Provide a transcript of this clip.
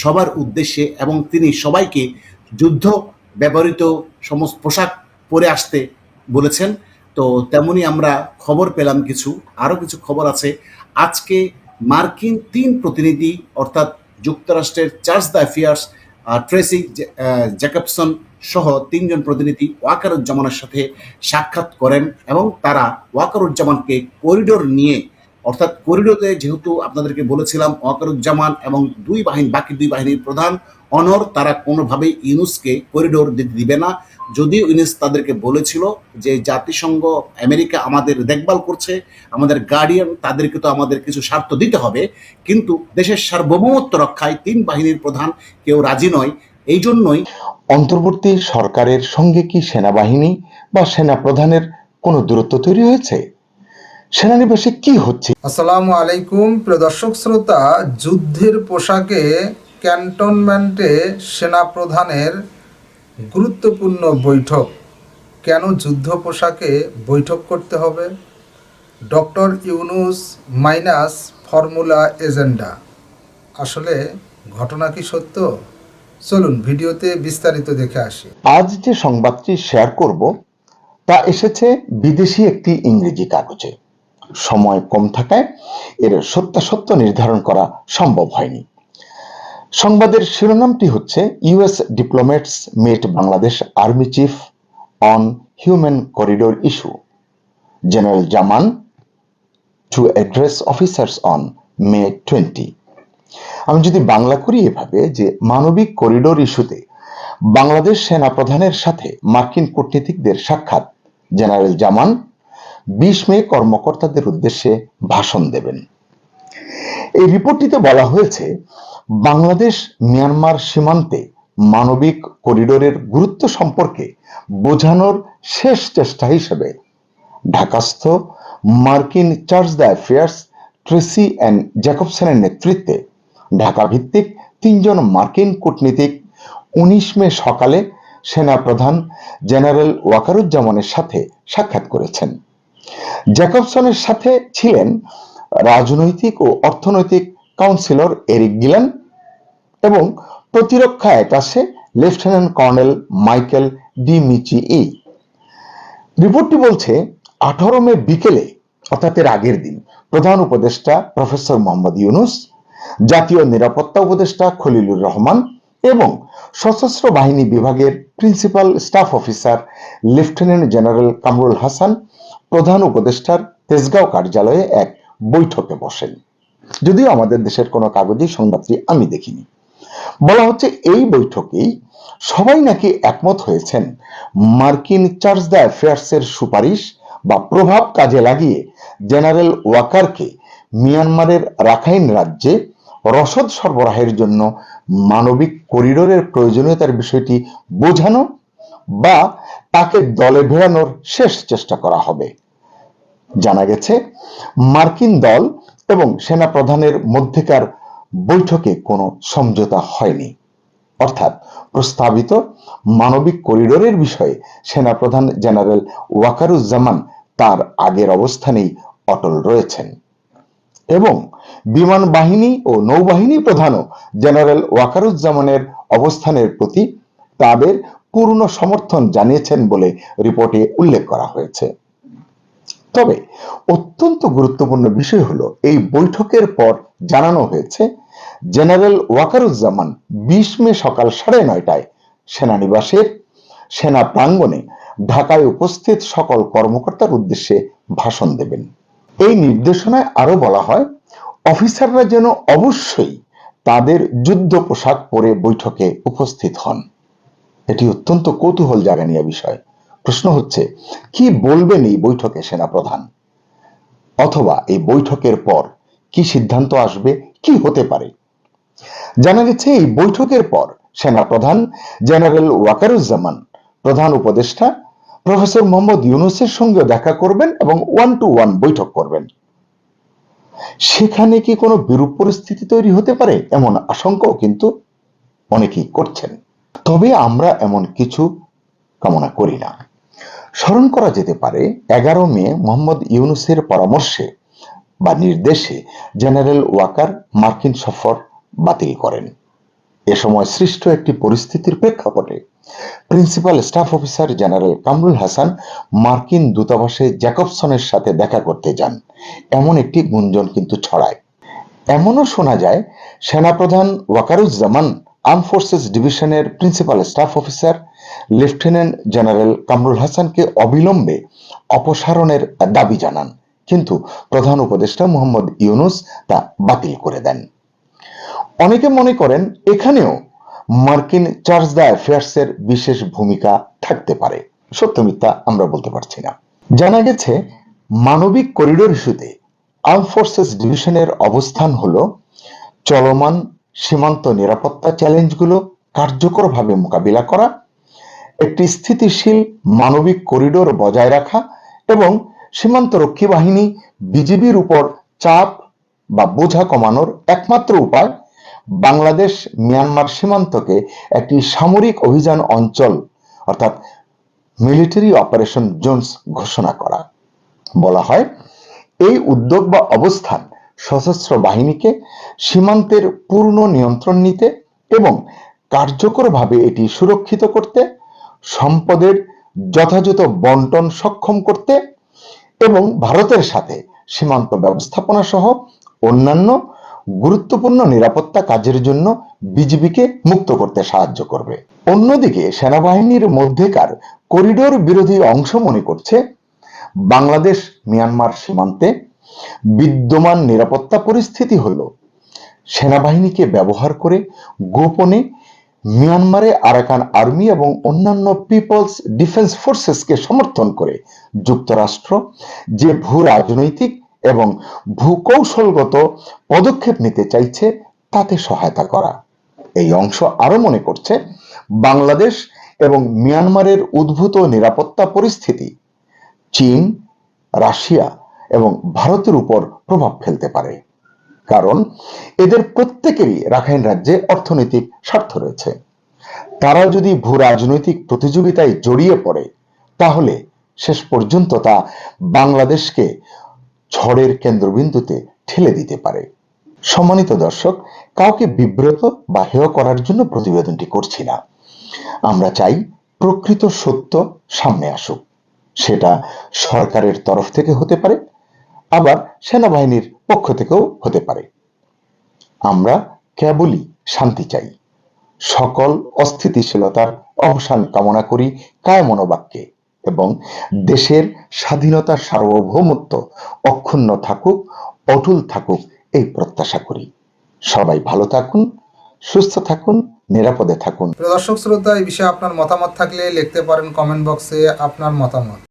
সবার উদ্দেশ্যে এবং তিনি সবাইকে যুদ্ধ ব্যবহৃত সমস্ত পোশাক পরে আসতে বলেছেন। তো তেমনি আমরা খবর পেলাম কিছু, আরও কিছু খবর আছে। আজকে মার্কিন তিন প্রতিনিধি, অর্থাৎ যুক্তরাষ্ট্রের charge d' affaires Tracy Jacobson সহ তিনজন প্রতিনিধি ওয়াকারুজ্জামানের সাথে সাক্ষাৎ করেন এবং তারা ওয়াকারুজ্জামানকে করিডোর নিয়ে অর্থাৎ করিডোরে যেহেতু আপনাদেরকে বলেছিলাম ওয়াকারুজ্জামান এবং দুই বাহিনী, বাকি দুই বাহিনীর প্রধান অনর, তারা কোনোভাবেই ইউনুসকে করিডোর দিতে দিবে না। যদিও ইউনুস তাদেরকে বলেছিল যে জাতিসংঘ আমেরিকা আমাদের দেখভাল করছে, আমাদের গার্ডিয়ান তাদেরকে তো আমাদের কিছু স্বার্থ দিতে হবে, কিন্তু দেশের সার্বভৌমত্ব রক্ষায় তিন বাহিনীর প্রধান কেউ রাজি নয়। এই জন্যই অন্তর্বর্তী সরকারের সঙ্গে কি সেনাবাহিনী বা সেনা প্রধানের কোনো দূরত্ব তৈরি হয়েছে? সেনানিবাসে কি হচ্ছে? আসসালামু আলাইকুম। প্রিয় দর্শক শ্রোতা যুদ্ধের পোশাকে ক্যান্টনমেন্টে সেনাপ্রধানের গুরুত্বপূর্ণ বৈঠক। কেন যুদ্ধ পোশাকে বৈঠক করতে হবে? Doctor Yunus minus formula agenda. আসলে ঘটনা কি সত্য? চলুন ভিডিওতে বিস্তারিত দেখে আসি। আজ যে সংবাদটি শেয়ার করব তা এসেছে বিদেশি একটি ইংরেজি কাগজে। সময় কম থাকায় এর সত্যাসত্য নির্ধারণ করা সম্ভব হয়নি। সংবাদের শিরোনামটি হচ্ছে US diplomats met Bangladesh army chief on human corridor issue. General Zaman, to address officers on May twenty. আমি যদি বাংলা করি এভাবে যে মানবিক করিডোর ইস্যুতে বাংলাদেশ সেনা প্রধানের সাথে মার্কিন কূটনীতিকদের সাক্ষাৎ, জেনারেল জামান বিশ মে কর্মকর্তাদের উদ্দেশ্যে ভাষণ দেবেন। এই রিপোর্টটিতে বলা হয়েছে, বাংলাদেশ মিয়ানমার সীমান্তে মানবিক করিডোরের গুরুত্ব সম্পর্কে বোঝানোর শেষ চেষ্টা হিসেবে ঢাকাস্থ মার্কিন charge d' affaires Tracy and জ্যাকবসনের নেতৃত্বে ঢাকা ভিত্তিক তিনজন মার্কিন কূটনীতিক উনিশ মে সকালে সেনাপ্রধান জেনারেল ওয়াকারুজ্জামানের সাথে সাক্ষাৎ করেছেন। জ্যাকবসনের সাথে ছিলেন রাজনৈতিক ও অর্থনৈতিক কাউন্সিলর এরিক গিলান এবং প্রতিরক্ষা attaché lieutenant colonel Michael D Mitchie ই রিপোর্টটি বলছে, আঠারো মে বিকেলে, অর্থাৎ এর আগের দিন, প্রধান উপদেষ্টা প্রফেসর মোহাম্মদ ইউনুস, জাতীয় নিরাপত্তা উপদেষ্টা খলিলুর রহমান এবং সশস্ত্র বাহিনী বিভাগের principal staff officer lieutenant general Kamrul Hasan প্রধান উপদেষ্টার তেজগাঁও কার্যালয়ে এক বৈঠকে বসেন। যদিও আমাদের দেশের কোনো কাগজেই সংবাদটি আমি দেখিনি। বলা হচ্ছে এই বৈঠকেই সবাই নাকি একমত হয়েছেন মার্কিন চার্জ দ্য অ্যাফেয়ার্সের সুপারিশ বা প্রভাব কাজে লাগিয়ে জেনারেল ওয়াকারকে মিয়ানমারের রাখাইন রাজ্যে রসদ সরবরাহের জন্য মানবিক করিডোরের প্রয়োজনীয়তার বিষয়টি বোঝানো বা তাকে দলে ভেড়ানোর শেষ চেষ্টা করা হবে। জানা গেছে, মার্কিন দল এবং সেনা প্রধানের মধ্যেকার বৈঠকে কোনো সমঝোতা হয়নি। অর্থাৎ প্রস্তাবিত মানবিক করিডোরের বিষয়ে সেনাপ্রধান জেনারেল ওয়াকারুজ্জামান তার আগের অবস্থানেই অটল রয়েছেন। এবং বিমান বাহিনী ও নৌবাহিনী প্রধানও জেনারেল ওয়াকারুজ্জামানের অবস্থানের প্রতি তাদের পূর্ণ সমর্থন জানিয়েছেন বলে রিপোর্টে উল্লেখ করা হয়েছে। তবে অত্যন্ত গুরুত্বপূর্ণ বিষয় হলো, এই বৈঠকের পর জানানো হয়েছে, জেনারেল ওয়াকারুজ্জামান বিশ মে সকাল সাড়ে নয়টায় সেনানিবাসের সেনা প্রাঙ্গণে ঢাকায় উপস্থিত সকল কর্মকর্তার উদ্দেশ্যে ভাষণ দেবেন। এই নির্দেশনায় আরও বলা হয়, অফিসাররা যেন অবশ্যই তাদের যুদ্ধ পোশাক পরে বৈঠকে উপস্থিত হন। এটি অত্যন্ত কৌতূহল জাগানিয়া বিষয়। প্রশ্ন হচ্ছে, কি বলবেন এই বৈঠকে সেনাপ্রধান? অথবা এই বৈঠকের পর কি সিদ্ধান্ত আসবে, কি হতে পারে? জানা গেছে, এই বৈঠকের পর সেনাপ্রধান জেনারেল ওয়াকারুজ্জামান, প্রধান উপদেষ্টা প্রফেসর মোহাম্মদ ইউনুসের সঙ্গে দেখা করবেন এবং ওয়ান টু ওয়ান বৈঠক করবেন। সেখানে কি কোনো বিরূপ পরিস্থিতি তৈরি হতে পারে, এমন আশঙ্কাও কিন্তু অনেকেই করছেন। তবে আমরা এমন কিছু কামনা করি না। স্মরণ করা যেতে পারে, এগারো মে মোহাম্মদ ইউনুসের পরামর্শে বা নির্দেশে জেনারেল ওয়াকার মার্কিন সফর বাতিল করেন। এ সময় সৃষ্ট একটি পরিস্থিতির প্রেক্ষাপটে principal staff officer general Kamrul Hasan মার্কিন দূতাবাসে জ্যাকবসনের সাথে দেখা করতে যান। এমন একটি গুঞ্জন কিন্তু ছড়ায়। এমনও শোনা যায়, সেনাপ্রধান ওয়াকারুজ্জামান আর্ম ফোর্সেস ডিভিশনের principal staff officer, lieutenant general Kamrul হাসানকে অবিলম্বে অপসারণের দাবি জানান। কিন্তু প্রধান উপদেষ্টা মোহাম্মদ ইউনুস তা বাতিল করে দেন। অনেকে মনে করেন এখানেও মার্কিন চার্জ দ্য অ্যাফেয়ার্সের বিশেষ ভূমিকা থাকতে পারে। সত্য মিথ্যা আমরা বলতে পারছি না। জানা গেছে, মানবিক করিডোর ইস্যুতে আর্ম ফোর্সেস ডিভিশনের অবস্থান হলো চলমান সীমান্ত নিরাপত্তা চ্যালেঞ্জগুলো কার্যকরভাবে মোকাবিলা করা, একটি স্থিতিশীল মানবিক করিডোর বজায় রাখা এবং সীমান্ত রক্ষী বাহিনী বিজিবির উপর চাপ বা বোঝা কমানোর একমাত্র উপায় বাংলাদেশ মিয়ানমার সীমান্তকে একটি সামরিক অভিযান অঞ্চল অর্থাৎ মিলিটারি অপারেশন জোনস ঘোষণা করা। বলা হয়, এই উদ্যোগ বা অবস্থান সশস্ত্র বাহিনীকে সীমান্তের পূর্ণ নিয়ন্ত্রণ নিতে এবং কার্যকরভাবে এটি সুরক্ষিত করতে, সম্পদের যথাযথ বন্টন সক্ষম করতে এবং ভারতের সাথে সীমান্ত ব্যবস্থাপনা সহ অন্যান্য গুরুত্বপূর্ণ নিরাপত্তা কাজের জন্য বিজিবিকে মুক্ত করতে সাহায্য করবে। অন্যদিকে সেনাবাহিনীর মধ্যেকার করিডোর বিরোধী অংশ মনে করছে বাংলাদেশ মিয়ানমার সীমান্তে বিদ্যমান নিরাপত্তা পরিস্থিতি হলো সেনাবাহিনীকে ব্যবহার করে গোপনে মিয়ানমারে আরাকান আর্মি এবং অন্যান্য পিপলস ডিফেন্স ফোর্সেসকে সমর্থন করে যুক্তরাষ্ট্র যে ভূ রাজনৈতিক এবং ভূকৌশলগত পদক্ষেপ নিতে চাইছে তাতে সহায়তা করা। এই অংশ আরও মনে করছে, বাংলাদেশ এবং মিয়ানমারের উদ্ভূত নিরাপত্তা পরিস্থিতি, চীন, রাশিয়া এবং ভারতের উপর প্রভাব ফেলতে পারে। কারণ এদের প্রত্যেকেরই রাখাইন রাজ্যে অর্থনৈতিক স্বার্থ রয়েছে। তারা যদি ভূ রাজনৈতিক প্রতিযোগিতায় জড়িয়ে পড়ে, তাহলে শেষ পর্যন্ত তা বাংলাদেশকে ঝড়ের কেন্দ্রবিন্দুতে ঠেলে দিতে পারে। সম্মানিত দর্শক, কাউকে বিব্রত বা হেয় করার জন্য প্রতিবেদনটি করছি না। আমরা চাই প্রকৃত সত্য সামনে আসুক। সেটা সরকারের তরফ থেকে হতে পারে আবার সেনাবাহিনীর পক্ষ থেকেও হতে পারে। আমরা কেবলই শান্তি চাই। সকল অস্থিতিশীলতার অবসান কামনা করি কায় মনোবাক্যে এবং দেশের স্বাধীনতার সার্বভৌমত্ব অক্ষুণ্ণ থাকুক, অটুল থাকুক এই প্রত্যাশা করি। সবাই ভালো থাকুন, সুস্থ থাকুন, নিরাপদে থাকুন। দর্শক শ্রোতা, এই বিষয়ে আপনার মতামত থাকলে লিখতে পারেন কমেন্ট বক্সে আপনার মতামত।